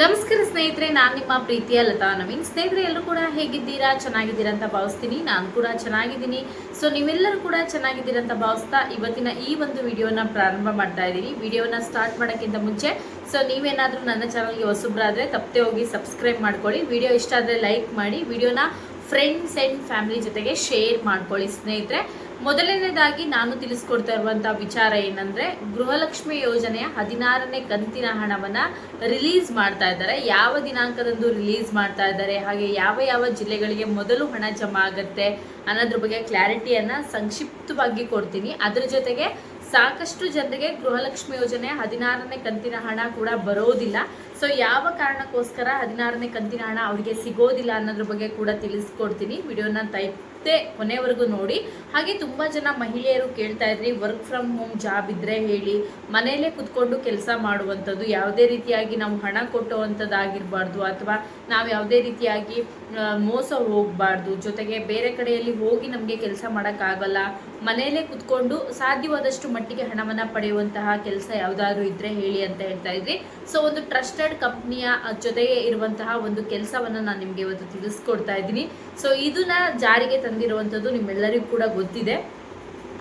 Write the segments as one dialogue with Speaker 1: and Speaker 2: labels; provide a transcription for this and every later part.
Speaker 1: ನಮಸ್ಕಾರ ಸ್ನೇಹಿತರೆ, ನಾನು ನಿಮ್ಮ ಪ್ರೀತಿಯ ಲತಾ ನವೀನ್. ಸ್ನೇಹಿತರೆ, ಎಲ್ಲರೂ ಕೂಡ ಹೇಗಿದ್ದೀರಾ? ಚೆನ್ನಾಗಿದ್ದೀರಾ ಅಂತ ಭಾವಿಸ್ತೀನಿ. ನಾನು ಕೂಡ ಚೆನ್ನಾಗಿದ್ದೀನಿ. ಸೊ ನೀವೆಲ್ಲರೂ ಕೂಡ ಚೆನ್ನಾಗಿದ್ದೀರಾ ಅಂತ ಭಾವಿಸ್ತಾ ಇವತ್ತಿನ ಈ ಒಂದು ವಿಡಿಯೋನ ಪ್ರಾರಂಭ ಮಾಡ್ತಾ ಇದ್ದೀನಿ. ವಿಡಿಯೋನ ಸ್ಟಾರ್ಟ್ ಮಾಡೋಕ್ಕಿಂತ ಮುಂಚೆ ಸೊ ನೀವೇನಾದರೂ ನನ್ನ ಚಾನಲ್ಗೆ ಹೊಸಬ್ರಾದರೆ ತಪ್ಪದೆ ಹೋಗಿ ಸಬ್ಸ್ಕ್ರೈಬ್ ಮಾಡ್ಕೊಳ್ಳಿ. ವಿಡಿಯೋ ಇಷ್ಟ ಆದರೆ ಲೈಕ್ ಮಾಡಿ. ವಿಡಿಯೋನ ಫ್ರೆಂಡ್ಸ್ ಆ್ಯಂಡ್ ಫ್ಯಾಮಿಲಿ ಜೊತೆಗೆ ಶೇರ್ ಮಾಡ್ಕೊಳ್ಳಿ ಸ್ನೇಹಿತರೆ. ಮೊದಲನೇದಾಗಿ ನಾನು ತಿಳಿಸ್ಕೊಡ್ತಾ ಇರುವಂಥ ವಿಚಾರ ಏನಂದ್ರೆ ಗೃಹಲಕ್ಷ್ಮಿ ಯೋಜನೆಯ ಹದಿನಾರನೇ ಕಂತಿನ ಹಣವನ್ನ ರಿಲೀಸ್ ಮಾಡ್ತಾ ಇದ್ದಾರೆ. ಯಾವ ದಿನಾಂಕದಂದು ರಿಲೀಸ್ ಮಾಡ್ತಾ ಇದ್ದಾರೆ? ಹಾಗೆ ಯಾವ ಯಾವ ಜಿಲ್ಲೆಗಳಿಗೆ ಮೊದಲು ಹಣ ಜಮಾ ಆಗುತ್ತೆ ಅನ್ನೋದ್ರ ಬಗ್ಗೆ ಕ್ಲಾರಿಟಿಯನ್ನ ಸಂಕ್ಷಿಪ್ತವಾಗಿ ಕೊಡ್ತೀನಿ. ಅದ್ರ ಜೊತೆಗೆ ಸಾಕಷ್ಟು ಜನರಿಗೆ ಗೃಹಲಕ್ಷ್ಮಿ ಯೋಜನೆ ಹದಿನಾರನೇ ಕಂತಿನ ಹಣ ಕೂಡ ಬರೋದಿಲ್ಲ. ಸೊ ಯಾವ ಕಾರಣಕ್ಕೋಸ್ಕರ ಹದಿನಾರನೇ ಕಂತಿನ ಹಣ ಅವರಿಗೆ ಸಿಗೋದಿಲ್ಲ ಅನ್ನೋದ್ರ ಬಗ್ಗೆ ಕೂಡ ತಿಳಿಸ್ಕೊಡ್ತೀನಿ. ವಿಡಿಯೋನ ತೈತೆ ಕೊನೆವರೆಗೂ ನೋಡಿ. ಹಾಗೆ ತುಂಬ ಜನ ಮಹಿಳೆಯರು ಕೇಳ್ತಾ ಇದ್ರಿ ವರ್ಕ್ ಫ್ರಮ್ ಹೋಮ್ ಜಾಬ್ ಇದ್ರೆ ಹೇಳಿ, ಮನೆಯಲ್ಲೇ ಕುತ್ಕೊಂಡು ಕೆಲಸ ಮಾಡುವಂಥದ್ದು, ಯಾವುದೇ ರೀತಿಯಾಗಿ ನಾವು ಹಣ ಕೊಟ್ಟುವಂಥದ್ದಾಗಿರಬಾರ್ದು ಅಥವಾ ನಾವು ಯಾವುದೇ ರೀತಿಯಾಗಿ ಮೋಸ ಹೋಗಬಾರ್ದು. ಜೊತೆಗೆ ಬೇರೆ ಕಡೆಯಲ್ಲಿ ಹೋಗಿ ನಮಗೆ ಕೆಲಸ ಮಾಡೋಕ್ಕಾಗಲ್ಲ. ಮನೆಯಲ್ಲೇ ಕುತ್ಕೊಂಡು ಸಾಧ್ಯವಾದಷ್ಟು ಮಟ್ಟಿಗೆ ಹಣವನ್ನು ಪಡೆಯುವಂತಹ ಕೆಲಸ ಯಾವುದಾದ್ರೂ ಇದ್ರೆ ಹೇಳಿ ಅಂತ ಹೇಳ್ತಾ ಇದ್ರಿ. ಸೊ ಒಂದು ಟ್ರಸ್ಟೆಡ್ ಕಂಪ್ನಿಯ ಜೊತೆಗೆ ಇರುವಂತಹ ಒಂದು ಕೆಲಸವನ್ನು ನಾನು ನಿಮಗೆ ಇವತ್ತು ತಿಳಿಸ್ಕೊಡ್ತಾ ಇದ್ದೀನಿ. ಸೊ ಇದನ್ನ ಜಾರಿಗೆ ತಂದಿರುವಂಥದ್ದು ನಿಮ್ಮೆಲ್ಲರಿಗೂ ಕೂಡ ಗೊತ್ತಿದೆ.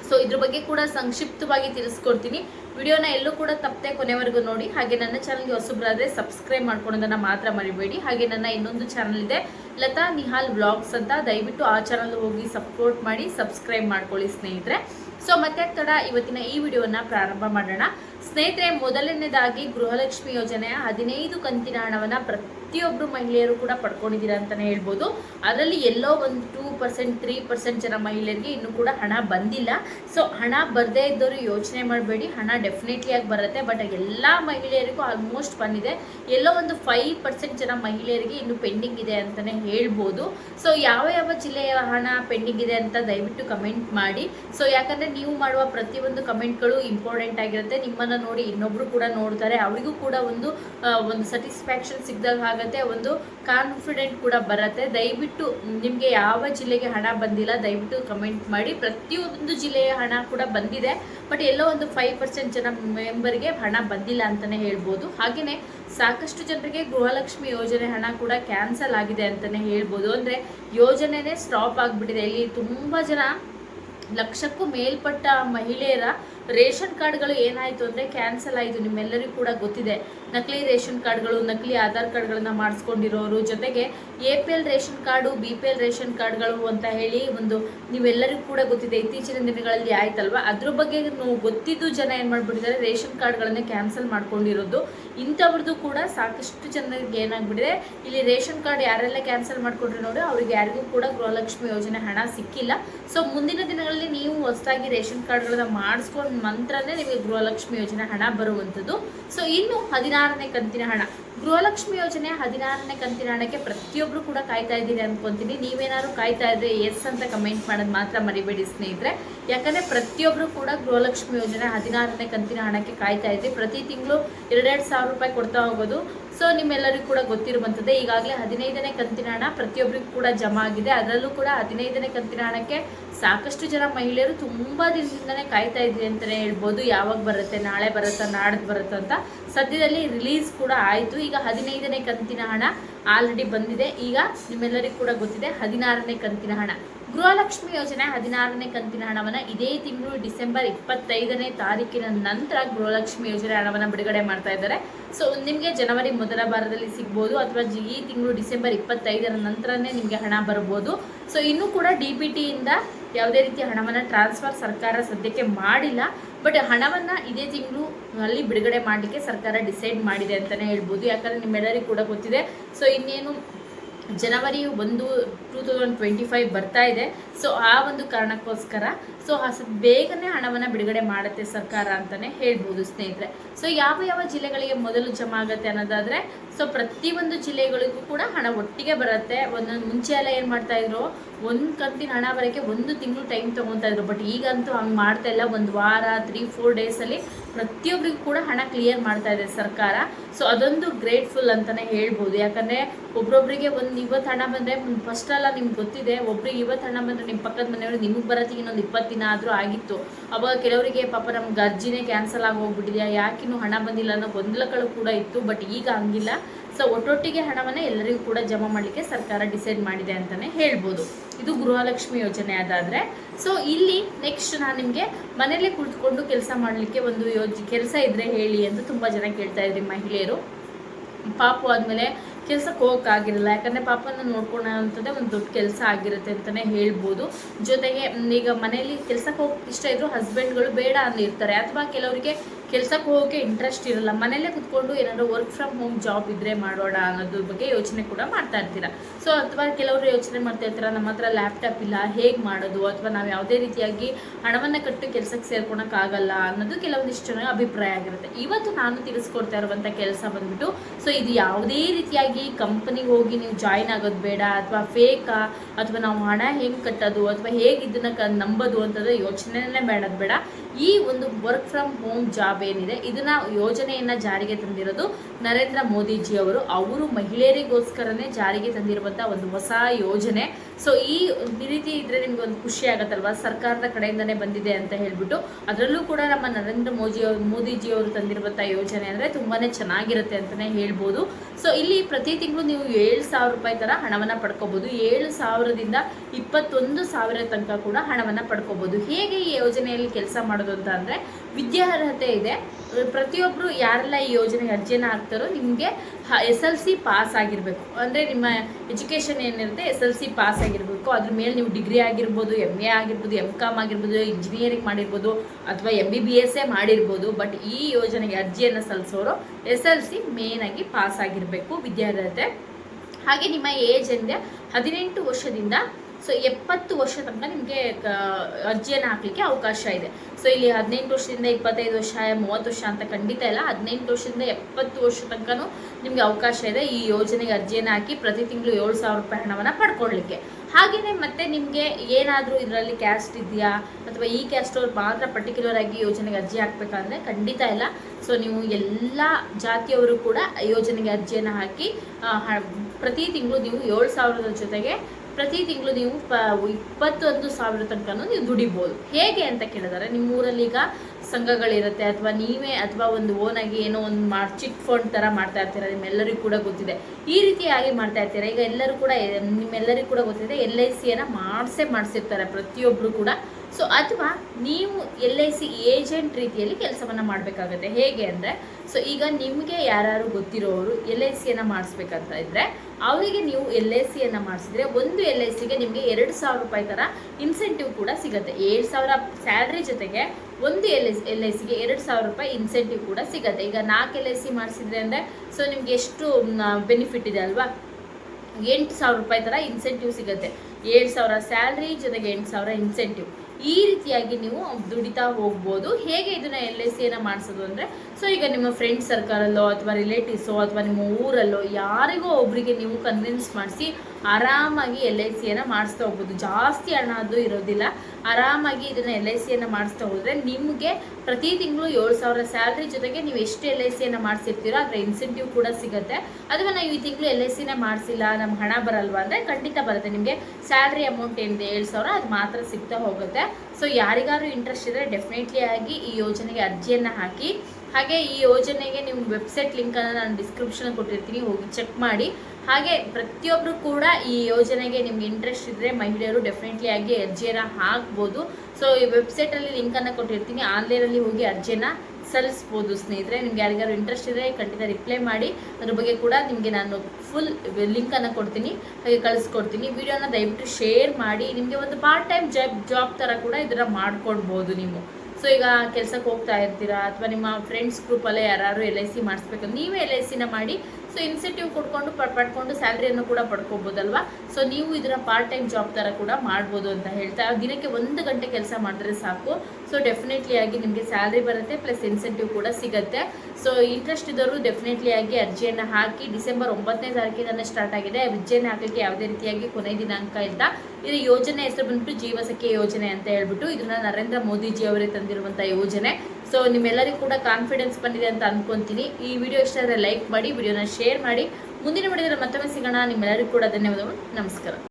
Speaker 1: ಸೊ ಇದ್ರ ಬಗ್ಗೆ ಕೂಡ ಸಂಕ್ಷಿಪ್ತವಾಗಿ ತಿಳಿಸ್ಕೊಡ್ತೀನಿ. ವಿಡಿಯೋನ ಎಲ್ಲೂ ಕೂಡ ತಪ್ಪದೆ ಕೊನೆವರೆಗೂ ನೋಡಿ. ಹಾಗೆ ನನ್ನ ಚಾನಲ್ಗೆ ಹೊಸಬ್ರಾದ್ರೆ ಸಬ್ಸ್ಕ್ರೈಬ್ ಮಾಡ್ಕೊಳೋದನ್ನ ಮಾತ್ರ ಮರಿಬೇಡಿ. ಹಾಗೆ ನನ್ನ ಇನ್ನೊಂದು ಚಾನಲ್ ಇದೆ, ಲತಾ ನಿಹಾಲ್ ವ್ಲಾಗ್ಸ್ ಅಂತ. ದಯವಿಟ್ಟು ಆ ಚಾನಲ್ ಹೋಗಿ ಸಪೋರ್ಟ್ ಮಾಡಿ ಸಬ್ಸ್ಕ್ರೈಬ್ ಮಾಡ್ಕೊಳ್ಳಿ ಸ್ನೇಹಿತರೆ. ಸೊ ಮತ್ತೆ ತಡ, ಇವತ್ತಿನ ಈ ವಿಡಿಯೋನ ಪ್ರಾರಂಭ ಮಾಡೋಣ. ಸ್ನೇಹಿತರೆ, ಮೊದಲನೇದಾಗಿ ಗೃಹಲಕ್ಷ್ಮಿ ಯೋಜನೆಯ ಹದಿನೈದು ಕಂತಿನ ಹಣವನ್ನ ಪ್ರತಿಯೊಬ್ಬರು ಮಹಿಳೆಯರು ಕೂಡ ಪಡ್ಕೊಂಡಿದ್ದೀರಾ ಅಂತಾನೆ ಹೇಳ್ಬೋದು. ಅದರಲ್ಲಿ ಎಲ್ಲೋ ಒಂದು ಟೂ ಪರ್ಸೆಂಟ್ ತ್ರೀ ಪರ್ಸೆಂಟ್ ಜನ ಮಹಿಳೆಯರಿಗೆ ಇನ್ನೂ ಕೂಡ ಹಣ ಬಂದಿಲ್ಲ. ಸೊ ಹಣ ಬರದೇ ಇದ್ದವರು ಯೋಚನೆ ಮಾಡಬೇಡಿ. ಹಣ ಡೆಫಿನೆಟ್ಲಿ ಆಗಿ ಬರುತ್ತೆ. ಬಟ್ ಎಲ್ಲ ಮಹಿಳೆಯರಿಗೂ ಆಲ್ಮೋಸ್ಟ್ ಬಂದಿದೆ. ಎಲ್ಲೋ ಒಂದು ಫೈವ್ ಪರ್ಸೆಂಟ್ ಜನ ಮಹಿಳೆಯರಿಗೆ ಇನ್ನು ಪೆಂಡಿಂಗ್ ಇದೆ ಅಂತಲೇ ಹೇಳ್ಬೋದು. ಸೊ ಯಾವ ಯಾವ ಜಿಲ್ಲೆಯ ಹಣ ಪೆಂಡಿಂಗ್ ಇದೆ ಅಂತ ದಯವಿಟ್ಟು ಕಮೆಂಟ್ ಮಾಡಿ. ಸೊ ಯಾಕಂದರೆ ನೀವು ಮಾಡುವ ಪ್ರತಿಯೊಂದು ಕಮೆಂಟ್ಗಳು ಇಂಪಾರ್ಟೆಂಟ್ ಆಗಿರುತ್ತೆ. ನಿಮ್ಮನ್ನು ನೋಡಿ ಇನ್ನೊಬ್ರು ಕೂಡ ನೋಡ್ತಾರೆ. ಅವರಿಗೂ ಕೂಡ ಒಂದು ಒಂದು ಸ್ಯಾಟಿಸ್ಫ್ಯಾಕ್ಷನ್ ಸಿಗ್ದಾಗ ಆಗುತ್ತೆ ಒಂದು ಕಾನ್ಫಿಡೆಂಟ್ ಕೂಡ ಬರುತ್ತೆ. ದಯವಿಟ್ಟು ನಿಮಗೆ ಯಾವ ಜಿಲ್ಲೆಗೆ ಹಣ ಬಂದಿಲ್ಲ, ದಯವಿಟ್ಟು ಕಮೆಂಟ್ ಮಾಡಿ. ಪ್ರತಿಯೊಂದು ಜಿಲ್ಲೆಯ ಹಣ ಕೂಡ ಬಂದಿದೆ. ಬಟ್ ಎಲ್ಲೋ ಒಂದು ಫೈವ್ ಪರ್ಸೆಂಟ್ ಜನ ಮೆಂಬರ್ಗೆ ಹಣ ಬಂದಿಲ್ಲ ಅಂತಲೇ ಹೇಳ್ಬೋದು. ಹಾಗೆಯೇ ಸಾಕಷ್ಟು ಜನರಿಗೆ ಗೃಹಲಕ್ಷ್ಮಿ ಯೋಜನೆ ಹಣ ಕೂಡ ಕ್ಯಾನ್ಸಲ್ ಆಗಿದೆ ಅಂತಲೇ ಹೇಳ್ಬೋದು. ಅಂದರೆ ಯೋಜನೆನೇ ಸ್ಟಾಪ್ ಆಗಿಬಿಟ್ಟಿದೆ. ಇಲ್ಲಿ ತುಂಬ ಜನ ಲಕ್ಷಕ್ಕೂ ಮೇಲ್ಪಟ್ಟ ಮಹಿಳೆಯರ ರೇಷನ್ ಕಾರ್ಡ್ಗಳು ಏನಾಯಿತು ಅಂದರೆ ಕ್ಯಾನ್ಸಲ್ ಆಯಿತು. ನಿಮ್ಮೆಲ್ಲರಿಗೂ ಕೂಡ ಗೊತ್ತಿದೆ. ನಕಲಿ ರೇಷನ್ ಕಾರ್ಡ್ಗಳು, ನಕಲಿ ಆಧಾರ್ ಕಾರ್ಡ್ಗಳನ್ನು ಮಾಡಿಸ್ಕೊಂಡಿರೋರು. ಜೊತೆಗೆ A P L ration card, B P L ration ಕಾರ್ಡ್ಗಳು ಅಂತ ಹೇಳಿ ಒಂದು ನೀವೆಲ್ಲರಿಗೂ ಕೂಡ ಗೊತ್ತಿದೆ. ಇತ್ತೀಚಿನ ದಿನಗಳಲ್ಲಿ ಆಯ್ತಲ್ವಾ? ಅದ್ರ ಬಗ್ಗೆ ಗೊತ್ತಿದ್ದು ಜನ ಏನು ಮಾಡ್ಬಿಟ್ಟಿದ್ದಾರೆ? ರೇಷನ್ ಕಾರ್ಡ್ಗಳನ್ನೇ ಕ್ಯಾನ್ಸಲ್ ಮಾಡ್ಕೊಂಡಿರೋದು. ಇಂಥವ್ರದ್ದು ಕೂಡ ಸಾಕಷ್ಟು ಜನರಿಗೆ ಏನಾಗ್ಬಿಟ್ಟಿದೆ? ಇಲ್ಲಿ ರೇಷನ್ ಕಾರ್ಡ್ ಯಾರೆಲ್ಲ ಕ್ಯಾನ್ಸಲ್ ಮಾಡ್ಕೊಂಡ್ರೆ ನೋಡಿ, ಅವ್ರಿಗೆ ಯಾರಿಗೂ ಕೂಡ ಗೃಹಲಕ್ಷ್ಮಿ ಯೋಜನೆ ಹಣ ಸಿಕ್ಕಿಲ್ಲ. ಸೊ, ಮುಂದಿನ ದಿನಗಳಲ್ಲಿ ನೀವು ಹೊಸದಾಗಿ ರೇಷನ್ ಕಾರ್ಡ್ಗಳನ್ನ ಮಾಡಿಸ್ಕೊಂಡು ನಂತರನೇ ನಿಮಗೆ ಗೃಹಲಕ್ಷ್ಮಿ ಯೋಜನೆ ಹಣ ಬರುವಂಥದ್ದು. ಸೊ, ಇನ್ನು ಹದಿನಾರನೇ ಕಂತಿನ ಹಣ. ಗೃಹಲಕ್ಷ್ಮಿ ಯೋಜನೆ ಹದಿನಾರನೇ ಕಂತಿನ ಹಣಕ್ಕೆ ಪ್ರತಿಯೊಬ್ಬರು ಕೂಡ ಕಾಯ್ತಾ ಇದ್ದೀರಿ ಅನ್ಕೊಂತೀನಿ. ನೀವೇನಾದ್ರು ಕಾಯ್ತಾ ಇದ್ರೆ ಎಸ್ ಅಂತ ಕಮೆಂಟ್ ಮಾಡೋದು ಮಾತ್ರ ಮರಿಬೇಡಿ ಸ್ನೇಹಿತರೆ. ಯಾಕಂದ್ರೆ ಪ್ರತಿಯೊಬ್ಬರು ಕೂಡ ಗೃಹಲಕ್ಷ್ಮಿ ಯೋಜನೆ ಹದಿನಾರನೇ ಕಂತಿನ ಹಣಕ್ಕೆ ಕಾಯ್ತಾ ಇದ್ರಿ. ಪ್ರತಿ ತಿಂಗಳು ಎರಡೆರಡು ಸಾವಿರ ರೂಪಾಯಿ ಕೊಡ್ತಾ ಹೋಗೋದು. ಸೊ ನಿಮ್ಮೆಲ್ಲರಿಗೂ ಕೂಡ ಗೊತ್ತಿರುವಂಥದ್ದೇ ಈಗಾಗಲೇ ಹದಿನೈದನೇ ಕಂತಿನ ಹಣ ಪ್ರತಿಯೊಬ್ಬರಿಗೂ ಕೂಡ ಜಮಾ ಆಗಿದೆ. ಅದರಲ್ಲೂ ಕೂಡ ಹದಿನೈದನೇ ಕಂತಿನ ಹಣಕ್ಕೆ ಸಾಕಷ್ಟು ಜನ ಮಹಿಳೆಯರು ತುಂಬ ದಿನದಿಂದನೇ ಕಾಯ್ತಾ ಇದ್ವಿ ಅಂತಲೇ ಹೇಳ್ಬೋದು. ಯಾವಾಗ ಬರುತ್ತೆ, ನಾಳೆ ಬರುತ್ತಾ, ನಾಡ್ದು ಬರುತ್ತಾ ಅಂತ. ಸದ್ಯದಲ್ಲಿ ರಿಲೀಸ್ ಕೂಡ ಆಯಿತು. ಈಗ ಹದಿನೈದನೇ ಕಂತಿನ ಹಣ ಆಲ್ರೆಡಿ ಬಂದಿದೆ. ಈಗ ನಿಮ್ಮೆಲ್ಲರಿಗೂ ಕೂಡ ಗೊತ್ತಿದೆ, ಹದಿನಾರನೇ ಕಂತಿನ ಹಣ. ಗೃಹಲಕ್ಷ್ಮಿ ಯೋಜನೆ ಹದಿನಾರನೇ ಕಂತಿನ ಹಣವನ್ನು ಇದೇ ತಿಂಗಳು ಡಿಸೆಂಬರ್ ಇಪ್ಪತ್ತೈದನೇ ತಾರೀಕಿನ ನಂತರ ಗೃಹಲಕ್ಷ್ಮಿ ಯೋಜನೆ ಹಣವನ್ನು ಬಿಡುಗಡೆ ಮಾಡ್ತಾ ಇದ್ದಾರೆ. ಸೊ ನಿಮಗೆ ಜನವರಿ ಮೊದಲ ವಾರದಲ್ಲಿ ಸಿಗ್ಬೋದು ಅಥವಾ ಈ ತಿಂಗಳು ಡಿಸೆಂಬರ್ ಇಪ್ಪತ್ತೈದರ ನಂತರನೇ ನಿಮಗೆ ಹಣ ಬರ್ಬೋದು. ಸೊ ಇನ್ನೂ ಕೂಡ ಡಿ ಬಿ ಟಿಯಿಂದ ಯಾವುದೇ ರೀತಿ ಹಣವನ್ನು ಟ್ರಾನ್ಸ್ಫರ್ ಸರ್ಕಾರ ಸದ್ಯಕ್ಕೆ ಮಾಡಿಲ್ಲ. ಬಟ್ ಹಣವನ್ನು ಇದೇ ತಿಂಗಳು ಅಲ್ಲಿ ಬಿಡುಗಡೆ ಮಾಡಲಿಕ್ಕೆ ಸರ್ಕಾರ ಡಿಸೈಡ್ ಮಾಡಿದೆ ಅಂತಲೇ ಹೇಳ್ಬೋದು. ಯಾಕಂದರೆ ನಿಮ್ಮೆಲ್ಲರಿಗೂ ಕೂಡ ಗೊತ್ತಿದೆ. ಸೊ ಇನ್ನೇನು ಜನವರಿ ಒಂದು ಟೂ ತೌಸಂಡ್ ಟ್ವೆಂಟಿ ಫೈವ್ ಬರ್ತಾ ಇದೆ. ಸೊ ಆ ಒಂದು ಕಾರಣಕ್ಕೋಸ್ಕರ ಸೊ, ಬೇಗನೆ ಹಣವನ್ನು ಬಿಡುಗಡೆ ಮಾಡುತ್ತೆ ಸರ್ಕಾರ ಅಂತಲೇ ಹೇಳ್ಬೋದು ಸ್ನೇಹಿತರೆ. ಸೊ ಯಾವ ಯಾವ ಜಿಲ್ಲೆಗಳಿಗೆ ಮೊದಲು ಜಮಾ ಆಗುತ್ತೆ ಅನ್ನೋದಾದರೆ ಸೊ ಪ್ರತಿಯೊಂದು ಜಿಲ್ಲೆಗಳಿಗೂ ಕೂಡ ಹಣ ಒಟ್ಟಿಗೆ ಬರುತ್ತೆ. ಒಂದೊಂದು ಮುಂಚೆ ಎಲ್ಲ ಏನು ಮಾಡ್ತಾ ಇದ್ರು, ಒಂದು ಕಂತಿನ ಹಣ ಬರೋಕ್ಕೆ ಒಂದು ತಿಂಗಳು ಟೈಮ್ ಇದ್ರು. ಬಟ್ ಈಗಂತೂ ಹಂಗೆ ಮಾಡ್ತಾ ಇಲ್ಲ. ಒಂದು ವಾರ ತ್ರೀ ಫೋರ್ ಡೇಸಲ್ಲಿ ಪ್ರತಿಯೊಬ್ಬರಿಗೂ ಕೂಡ ಹಣ ಕ್ಲಿಯರ್ ಮಾಡ್ತಾ ಇದೆ ಸರ್ಕಾರ. ಸೊ ಅದೊಂದು ಗ್ರೇಟ್ಫುಲ್ ಅಂತಲೇ ಹೇಳ್ಬೋದು. ಯಾಕಂದರೆ ಒಬ್ರೊಬ್ರಿಗೆ ಒಂದು ಇವತ್ತು ಹಣ ಬಂದರೆ ಫಸ್ಟ್ ಎಲ್ಲ ನಿಮ್ಗೆ ಗೊತ್ತಿದೆ, ಒಬ್ರಿಗೆ ಇವತ್ತು ಹಣ ಬಂದರೆ ನಿಮ್ಮ ಪಕ್ಕದ ಮನೆಯವರು ನಿಮಗೆ ಬರೋತ್ತಿಗೆ ಇನ್ನೊಂದು ಇಪ್ಪತ್ತು ದಿನ ಆದರೂ ಆಗಿತ್ತು. ಅವಾಗ ಕೆಲವರಿಗೆ ಪಾಪ ನಮ್ಗೆ ಅರ್ಜಿನೇ ಕ್ಯಾನ್ಸಲ್ ಆಗಿ ಹೋಗ್ಬಿಟ್ಟಿದೆ. ಯಾಕಿನ್ನೂ ಹಣ ಬಂದಿಲ್ಲ ಅನ್ನೋ ಗೊಂದಲಗಳು ಕೂಡ ಇತ್ತು. ಬಟ್ ಈಗ ಹಂಗಿಲ್ಲ. ಸೊ ಒಟ್ಟೊಟ್ಟಿಗೆ ಹಣವನ್ನು ಎಲ್ಲರಿಗೂ ಕೂಡ ಜಮಾ ಮಾಡಲಿಕ್ಕೆ ಸರ್ಕಾರ ಡಿಸೈಡ್ ಮಾಡಿದೆ ಅಂತಲೇ ಹೇಳ್ಬೋದು. ಇದು ಗೃಹಲಕ್ಷ್ಮಿ ಯೋಜನೆ ಅದಾದರೆ. ಸೊ ಇಲ್ಲಿ ನೆಕ್ಸ್ಟ್ ನಾನು ನಿಮಗೆ ಮನೇಲಿ ಕುಳಿತುಕೊಂಡು ಕೆಲಸ ಮಾಡಲಿಕ್ಕೆ ಒಂದು ಯೋಜ, ಕೆಲಸ ಇದ್ದರೆ ಹೇಳಿ ಅಂತ ತುಂಬ ಜನ ಕೇಳ್ತಾ ಇದ್ರಿ ಮಹಿಳೆಯರು. ಪಾಪು ಆದಮೇಲೆ ಕೆಲ್ಸಕ್ಕೆ ಹೋಗೋಕ್ಕಾಗಿರಲ್ಲ ಯಾಕಂದರೆ ಪಾಪನ ನೋಡ್ಕೊಳ್ಳೋಂಥದ್ದೇ ಒಂದು ದೊಡ್ಡ ಕೆಲಸ ಆಗಿರುತ್ತೆ ಅಂತಲೇ ಹೇಳ್ಬೋದು. ಜೊತೆಗೆ ಈಗ ಮನೆಯಲ್ಲಿ ಕೆಲ್ಸಕ್ಕೆ ಹೋಗಕ್ಕೆ ಇಷ್ಟ ಇದ್ದರೂ ಹಸ್ಬೆಂಡ್ಗಳು ಬೇಡ ಅಂದಿರ್ತಾರೆ. ಅಥವಾ ಕೆಲವರಿಗೆ ಕೆಲ್ಸಕ್ಕೆ ಹೋಗೋಕ್ಕೆ ಇಂಟ್ರೆಸ್ಟ್ ಇರಲ್ಲ. ಮನೆಯಲ್ಲೇ ಕುತ್ಕೊಂಡು ಏನಾದರೂ ವರ್ಕ್ ಫ್ರಮ್ ಹೋಮ್ ಜಾಬ್ ಇದ್ದರೆ ಮಾಡೋಣ ಅನ್ನೋದ್ರ ಬಗ್ಗೆ ಯೋಚನೆ ಕೂಡ ಮಾಡ್ತಾ ಇರ್ತೀರ. ಸೊ ಅಥವಾ ಕೆಲವರು ಯೋಚನೆ ಮಾಡ್ತಾ ಇರ್ತೀರ, ನಮ್ಮ ಹತ್ರ ಲ್ಯಾಪ್ಟಾಪ್ ಇಲ್ಲ, ಹೇಗೆ ಮಾಡೋದು? ಅಥವಾ ನಾವು ಯಾವುದೇ ರೀತಿಯಾಗಿ ಹಣವನ್ನು ಕಟ್ಟು ಕೆಲಸಕ್ಕೆ ಸೇರ್ಕೊಳಕ್ಕಾಗಲ್ಲ ಅನ್ನೋದು ಕೆಲವೊಂದಿಷ್ಟು ಜನ ಅಭಿಪ್ರಾಯ ಆಗಿರುತ್ತೆ. ಇವತ್ತು ನಾನು ತಿಳಿಸ್ಕೊಡ್ತಾ ಇರುವಂಥ ಕೆಲಸ ಬಂದ್ಬಿಟ್ಟು ಸೊ ಇದು ಯಾವುದೇ ರೀತಿಯಾಗಿ ಕಂಪನಿಗೆ ಹೋಗಿ ನೀವು ಜಾಯಿನ್ ಆಗೋದು ಬೇಡ ಅಥವಾ ಫೇಕಾ ಅಥವಾ ನಾವು ಹಣ ಹೆಂಗೆ ಕಟ್ಟೋದು, ಅಥವಾ ಹೇಗೆ ಇದನ್ನ ಕ, ನಂಬೋದು ಅಂತಂದರೆ ಯೋಚನೆನೇ ಬೇಡದು ಬೇಡ. ಈ ಒಂದು ವರ್ಕ್ ಫ್ರಮ್ ಹೋಮ್ ಜಾಬ್ ಏನಿದೆ ಇದನ್ನ ಯೋಜನೆಯನ್ನ ಜಾರಿಗೆ ತಂದಿರೋದು ನರೇಂದ್ರ ಮೋದಿಜಿ ಅವರು ಅವರು ಮಹಿಳೆಯರಿಗೋಸ್ಕರನೇ ಜಾರಿಗೆ ತಂದಿರುವಂಥ ಒಂದು ಹೊಸ ಯೋಜನೆ. ಸೊ ಈ ರೀತಿ ಇದ್ರೆ ನಿಮ್ಗೆ ಒಂದು ಖುಷಿ ಆಗತ್ತಲ್ವಾ? ಸರ್ಕಾರದ ಕಡೆಯಿಂದನೇ ಬಂದಿದೆ ಅಂತ ಹೇಳ್ಬಿಟ್ಟು. ಅದರಲ್ಲೂ ಕೂಡ ನಮ್ಮ ನರೇಂದ್ರ ಮೋದಿ ಮೋದಿಜಿಯವರು ತಂದಿರುವಂಥ ಯೋಜನೆ ಅಂದರೆ ತುಂಬಾ ಚೆನ್ನಾಗಿರುತ್ತೆ ಅಂತಲೇ ಹೇಳ್ಬೋದು. ಸೊ ಇಲ್ಲಿ ಪ್ರತಿ ತಿಂಗಳು ನೀವು ಏಳು ಸಾವಿರ ರೂಪಾಯಿ ಥರ ಹಣವನ್ನು ಪಡ್ಕೋಬೋದು. ಏಳು ಸಾವಿರದಿಂದ ಇಪ್ಪತ್ತೊಂದು ಸಾವಿರ ತನಕ ಕೂಡ ಹಣವನ್ನು ಪಡ್ಕೋಬೋದು. ಹೇಗೆ ಈ ಯೋಜನೆಯಲ್ಲಿ ಕೆಲಸ ಮಾಡೋದು ಅಂತ ಅಂದರೆ ವಿದ್ಯಾರ್ಹತೆ ಇದೆ. ಪ್ರತಿಯೊಬ್ಬರು ಯಾರೆಲ್ಲ ಈ ಯೋಜನೆಗೆ ಅರ್ಜಿಯನ್ನು ಹಾಕ್ತಾರೋ ನಿಮಗೆ ಎಸ್ ಎಲ್ ಸಿ ಪಾಸ್ ಆಗಿರಬೇಕು. ಅಂದರೆ ನಿಮ್ಮ ಎಜುಕೇಷನ್ ಏನಿರುತ್ತೆ ಎಸ್ ಎಲ್ ಸಿ ಪಾಸ್ ಆಗಿರಬೇಕು. ಅದ್ರ ಮೇಲೆ ನೀವು ಡಿಗ್ರಿ ಆಗಿರ್ಬೋದು ಎಂ ಎ ಆಗಿರ್ಬೋದು ಎಂ ಕಾಮ್ ಆಗಿರ್ಬೋದು ಇಂಜಿನಿಯರಿಂಗ್ ಮಾಡಿರ್ಬೋದು ಅಥವಾ ಎಂ ಬಿ ಬಿ ಎಸ್ ಎ ಮಾಡಿರ್ಬೋದು. ಬಟ್ ಈ ಯೋಜನೆಗೆ ಅರ್ಜಿಯನ್ನು ಸಲ್ಲಿಸೋರು ಎಸ್ ಎಲ್ ಸಿ ಮೇನಾಗಿ ಪಾಸ್ ಆಗಿರಬೇಕು ವಿದ್ಯಾರ್ಹತೆ. ಹಾಗೆ ನಿಮ್ಮ ಏಜ್ ಅಂದರೆ ಹದಿನೆಂಟು ವರ್ಷದಿಂದ ಸೊ ಎಪ್ಪತ್ತು ವರ್ಷ ತನಕ ನಿಮಗೆ ಅರ್ಜಿಯನ್ನು ಹಾಕಲಿಕ್ಕೆ ಅವಕಾಶ ಇದೆ. ಸೊ ಇಲ್ಲಿ ಹದಿನೆಂಟು ವರ್ಷದಿಂದ ಇಪ್ಪತ್ತೈದು ವರ್ಷ, ಮೂವತ್ತು ವರ್ಷ ಅಂತ ಖಂಡಿತ ಇಲ್ಲ. ಹದಿನೆಂಟು ವರ್ಷದಿಂದ ಎಪ್ಪತ್ತು ವರ್ಷ ತನಕನೂ ನಿಮಗೆ ಅವಕಾಶ ಇದೆ ಈ ಯೋಜನೆಗೆ ಅರ್ಜಿಯನ್ನು ಹಾಕಿ ಪ್ರತಿ ತಿಂಗಳು ಏಳು ಸಾವಿರ ರೂಪಾಯಿ ಹಣವನ್ನು ಪಡ್ಕೊಳ್ಳಿಕ್ಕೆ ಹಾಗೆಯೇ ಮತ್ತೆ ನಿಮಗೆ ಏನಾದರೂ ಇದರಲ್ಲಿ ಕ್ಯಾಸ್ಟ್ ಇದೆಯಾ? ಅಥವಾ ಈ ಕ್ಯಾಸ್ಟ್ ಅವ್ರು ಮಾತ್ರ ಪರ್ಟಿಕ್ಯುಲರ್ ಆಗಿ ಯೋಜನೆಗೆ ಅರ್ಜಿ ಹಾಕಬೇಕಂದ್ರೆ ಖಂಡಿತ ಇಲ್ಲ. ಸೊ ನೀವು ಎಲ್ಲ ಜಾತಿಯವರು ಕೂಡ ಯೋಜನೆಗೆ ಅರ್ಜಿಯನ್ನು ಹಾಕಿ ಪ್ರತಿ ತಿಂಗಳು ನೀವು ಏಳು ಸಾವಿರದ ಜೊತೆಗೆ ಪ್ರತಿ ತಿಂಗಳು ನೀವು ಪ, ಇಪ್ಪತ್ತೊಂದು ಸಾವಿರ ತನಕನೂ ನೀವು ದುಡಿಬೋದು. ಹೇಗೆ ಅಂತ ಕೇಳಿದರೆ ನಿಮ್ಮ ಊರಲ್ಲಿ ಈಗ ಸಂಘಗಳಿರುತ್ತೆ, ಅಥವಾ ನೀವೇ, ಅಥವಾ ಒಂದು ಓನಾಗಿ ಏನೋ ಒಂದು ಮಾಡಿ ಚಿಟ್ ಫಂಡ್ ಥರ ಮಾಡ್ತಾ ಇರ್ತೀರ, ನಿಮ್ಮೆಲ್ಲರಿಗೂ ಕೂಡ ಗೊತ್ತಿದೆ. ಈ ರೀತಿಯಾಗಿ ಮಾಡ್ತಾ ಇರ್ತೀರ. ಈಗ ಎಲ್ಲರೂ ಕೂಡ, ನಿಮ್ಮೆಲ್ಲರಿಗೂ ಕೂಡ ಗೊತ್ತಿದೆ, ಎಲ್ ಐ ಸಿಯನ್ನು ಮಾಡಿಸೇ ಮಾಡಿಸಿರ್ತಾರೆ. ಪ್ರತಿಯೊಬ್ಬರು ಕೂಡ ಸೊ ಅಥವಾ ನೀವು ಎಲ್ ಐ ಸಿ ಏಜೆಂಟ್ ರೀತಿಯಲ್ಲಿ ಕೆಲಸವನ್ನು ಮಾಡಬೇಕಾಗುತ್ತೆ. ಹೇಗೆ ಅಂದರೆ ಸೊ ಈಗ ನಿಮಗೆ ಯಾರು ಗೊತ್ತಿರೋರು ಎಲ್ ಐ ಸಿಯನ್ನು ಮಾಡಿಸ್ಬೇಕಂತ ಇದ್ದರೆ ಅವರಿಗೆ ನೀವು ಎಲ್ ಐ ಸಿಯನ್ನು ಮಾಡಿಸಿದ್ರೆ ಒಂದು ಎಲ್ ಐ ಸಿಗೆ ನಿಮಗೆ ಎರಡು ಸಾವಿರ ರೂಪಾಯಿ ಥರ ಇನ್ಸೆಂಟಿವ್ ಕೂಡ ಸಿಗುತ್ತೆ. ಏಳು ಸಾವಿರ ಸ್ಯಾಲ್ರಿ ಜೊತೆಗೆ ಒಂದು ಎಲ್ ಐ ಎಲ್ ಐ ಸಿಗೆ ಎರಡು ಸಾವಿರ ರೂಪಾಯಿ ಇನ್ಸೆಂಟಿವ್ ಕೂಡ ಸಿಗುತ್ತೆ. ಈಗ ನಾಲ್ಕು ಎಲ್ ಐ ಸಿ ಮಾಡಿಸಿದ್ರೆ ಅಂದರೆ ಸೊ ನಿಮ್ಗೆ ಎಷ್ಟು ಬೆನಿಫಿಟ್ ಇದೆ ಅಲ್ವಾ? ಎಂಟು ಸಾವಿರ ರೂಪಾಯಿ ಥರ ಇನ್ಸೆಂಟಿವ್ ಸಿಗುತ್ತೆ. ಏಳು ಸಾವಿರ ಸ್ಯಾಲ್ರಿ ಜೊತೆಗೆ ಎಂಟು ಸಾವಿರ ಇನ್ಸೆಂಟಿವ್ ಈ ರೀತಿಯಾಗಿ ನೀವು ದುಡಿತಾ ಹೋಗ್ಬೋದು. ಹೇಗೆ ಇದನ್ನ ಎಲ್ ಐ ಸಿಯನ್ನು ಮಾಡಿಸೋದು ಅಂದರೆ ಸೊ ಈಗ ನಿಮ್ಮ ಫ್ರೆಂಡ್ ಸರ್ಕಲಲ್ಲೋ ಅಥವಾ ರಿಲೇಟಿವ್ಸೋ ಅಥವಾ ನಿಮ್ಮ ಊರಲ್ಲೋ ಯಾರಿಗೋ ಒಬ್ಬರಿಗೆ ನೀವು ಕನ್ವಿನ್ಸ್ ಮಾಡಿಸಿ ಆರಾಮಾಗಿ ಎಲ್ ಐ ಸಿಯನ್ನು ಮಾಡಿಸ್ತಾ ಹೋಗ್ಬೋದು. ಜಾಸ್ತಿ ಹಣ ಅದು ಇರೋದಿಲ್ಲ. ಆರಾಮಾಗಿ ಇದನ್ನು ಎಲ್ ಐ ಸಿಯನ್ನು ಮಾಡಿಸ್ತಾ ಹೋದರೆ ನಿಮಗೆ ಪ್ರತಿ ತಿಂಗಳು ಏಳು ಸಾವಿರ ಸ್ಯಾಲ್ರಿ ಜೊತೆಗೆ ನೀವು ಎಷ್ಟು ಎಲ್ ಐ ಸಿಯನ್ನು ಮಾಡಿಸಿರ್ತೀರೋ ಅದರ ಇನ್ಸೆಂಟಿವ್ ಕೂಡ ಸಿಗುತ್ತೆ. ಅಥವಾ ನಾವು ಈ ತಿಂಗಳು ಎಲ್ ಐ ಸಿನೇ ಮಾಡಿಸಿಲ್ಲ, ನಮ್ಗೆ ಹಣ ಬರಲ್ವಾ ಅಂದರೆ ಖಂಡಿತ ಬರುತ್ತೆ. ನಿಮಗೆ ಸ್ಯಾಲ್ರಿ ಅಮೌಂಟ್ ಏನಿದೆ ಏಳು ಸಾವಿರ, ಅದು ಮಾತ್ರ ಸಿಗ್ತಾ ಹೋಗುತ್ತೆ. ಸೊ ಯಾರಿಗಾದ್ರೂ ಇಂಟ್ರೆಸ್ಟ್ ಇದ್ದರೆ ಡೆಫಿನೆಟ್ಲಿ ಆಗಿ ಈ ಯೋಜನೆಗೆ ಅರ್ಜಿಯನ್ನು ಹಾಕಿ ಹಾಗೆ ಈ ಯೋಜನೆಗೆ ನಿಮ್ಮ ವೆಬ್ಸೈಟ್ ಲಿಂಕನ್ನು ನಾನು ಡಿಸ್ಕ್ರಿಪ್ಷನ್ ಕೊಟ್ಟಿರ್ತೀನಿ, ಹೋಗಿ ಚೆಕ್ ಮಾಡಿ. ಹಾಗೆ ಪ್ರತಿಯೊಬ್ಬರು ಕೂಡ ಈ ಯೋಜನೆಗೆ ನಿಮ್ಗೆ ಇಂಟ್ರೆಸ್ಟ್ ಇದ್ದರೆ ಮಹಿಳೆಯರು ಡೆಫಿನೆಟ್ಲಿ ಆಗಿ ಅರ್ಜಿಯನ್ನು ಹಾಕ್ಬೋದು. ಸೊ ಈ ವೆಬ್ಸೈಟಲ್ಲಿ ಲಿಂಕನ್ನು ಕೊಟ್ಟಿರ್ತೀನಿ. ಆನ್ಲೈನಲ್ಲಿ ಹೋಗಿ ಅರ್ಜಿಯನ್ನು ಸಲ್ಲಿಸ್ಬೋದು ಸ್ನೇಹಿತರೆ. ನಿಮ್ಗೆ ಯಾರಿಗಾದ್ರು ಇಂಟ್ರೆಸ್ಟ್ ಇದ್ದರೆ ಖಂಡಿತ ರಿಪ್ಲೈ ಮಾಡಿ. ಅದ್ರ ಬಗ್ಗೆ ಕೂಡ ನಿಮಗೆ ನಾನು ಫುಲ್ ಲಿಂಕನ್ನು ಕೊಡ್ತೀನಿ. ಹಾಗೆ ಕಳಿಸ್ಕೊಡ್ತೀನಿ. ವಿಡಿಯೋನ ದಯವಿಟ್ಟು ಶೇರ್ ಮಾಡಿ. ನಿಮಗೆ ಒಂದು ಪಾರ್ಟ್ ಟೈಮ್ ಜಾಬ್ ಜಾಬ್ ಥರ ಕೂಡ ಇದರ ಮಾಡ್ಕೊಡ್ಬೋದು ನೀವು. ಸೊ ಈಗ ಕೆಲಸಕ್ಕೆ ಹೋಗ್ತಾ ಇರ್ತೀರಾ? ಅಥವಾ ನಿಮ್ಮ ಫ್ರೆಂಡ್ಸ್ ಗ್ರೂಪಲ್ಲೇ ಯಾರು ಎಲ್ ಐ ಸಿ ಮಾಡಿಸ್ಬೇಕು? ನೀವೇ ಎಲ್ ಐ ಸಿನ ಮಾಡಿ ಸೊ ಇನ್ಸೆಂಟಿವ್ ಕೊಡ್ಕೊಂಡು ಪಡ್ ಪಡ್ಕೊಂಡು ಸ್ಯಾಲ್ರಿಯನ್ನು ಕೂಡ ಪಡ್ಕೋಬೋದಲ್ವಾ? ಸೊ ನೀವು ಇದನ್ನ ಪಾರ್ಟ್ ಟೈಮ್ ಜಾಬ್ ಥರ ಕೂಡ ಮಾಡ್ಬೋದು ಅಂತ ಹೇಳ್ತಾ ದಿನಕ್ಕೆ ಒಂದು ಗಂಟೆ ಕೆಲಸ ಮಾಡಿದ್ರೆ ಸಾಕು. ಸೊ ಡೆಫಿನೆಟ್ಲಿ ಆಗಿ ನಿಮಗೆ ಸ್ಯಾಲ್ರಿ ಬರುತ್ತೆ ಪ್ಲಸ್ ಇನ್ಸೆಂಟಿವ್ ಕೂಡ ಸಿಗುತ್ತೆ. ಸೊ ಇಂಟ್ರೆಸ್ಟ್ ಇದ್ದವರು ಡೆಫಿನೆಟ್ಲಿ ಆಗಿ ಅರ್ಜಿಯನ್ನು ಹಾಕಿ ಡಿಸೆಂಬರ್ ಒಂಬತ್ತನೇ ತಾರೀಕಿನ ಸ್ಟಾರ್ಟ್ ಆಗಿದೆ. ಅರ್ಜಿಯನ್ನು ಹಾಕಲಿಕ್ಕೆ ಯಾವುದೇ ರೀತಿಯಾಗಿ ಕೊನೆ ದಿನಾಂಕ ಇಲ್ಲ. ಇದು ಯೋಜನೆ ಹೆಸರು ಬಂದ್ಬಿಟ್ಟು ಜೀವಸಖಿ ಯೋಜನೆ ಅಂತ ಹೇಳ್ಬಿಟ್ಟು ಇದನ್ನ ನರೇಂದ್ರ ಮೋದಿಜಿ ಅವರೇ ತಂದಿರುವಂಥ ಯೋಜನೆ. ಸೊ ನಿಮ್ಮೆಲ್ಲರಿಗೂ ಕೂಡ ಕಾನ್ಫಿಡೆನ್ಸ್ ಬಂದಿದೆ ಅಂತ ಅನ್ಕೊಂತೀನಿ. ಈ ವಿಡಿಯೋ ಇಷ್ಟ ಆದರೆ ಲೈಕ್ ಮಾಡಿ ವಿಡಿಯೋನ ಶೇರ್ ಮಾಡಿ. ಮುಂದಿನ ವಿಡಿಯೋದಲ್ಲಿ ಮತ್ತೊಮ್ಮೆ ಸಿಗೋಣ. ನಿಮ್ಮೆಲ್ಲರಿಗೂ ಕೂಡ ಧನ್ಯವಾದಗಳು. ನಮಸ್ಕಾರ.